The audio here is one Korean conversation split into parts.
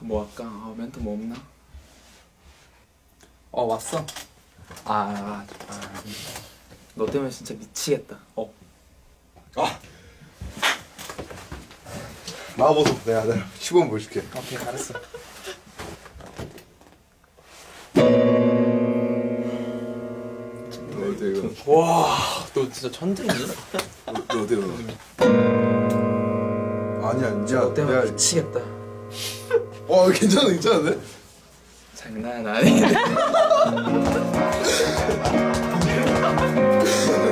뭐 할까? 아, 멘트 뭐 없나? 어 왔어. 아, 아, 아, 너 때문에 진짜 미치겠다. 어. 나와보소 내가 내가 시범 보여줄게 오케이 알았어. 너 어때 이거 와너 진짜 천재니? 너 어때 이거 아니야 이제 너 때문에 내가 미치겠다. 어 괜찮아 괜찮은데? 장난 아니네.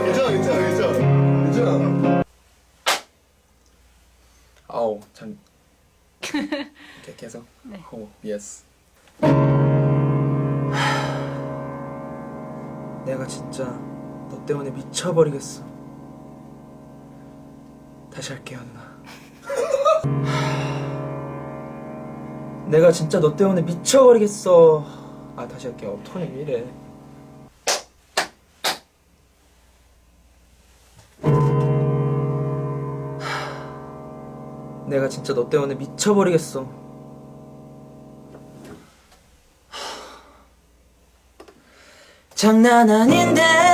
괜찮아 괜찮아 괜찮아 괜찮아 아우 참. 오케이 계속. 네. 어 예스. 내가 진짜 너 때문에 미쳐버리겠어. 다시 할게요 누나. 내가 진짜 너 때문에 미쳐버리겠어. 아 다시 할게요. 어, 톤이 왜 이래? 내가 진짜 너 때문에 미쳐버리겠어. 장난 아닌데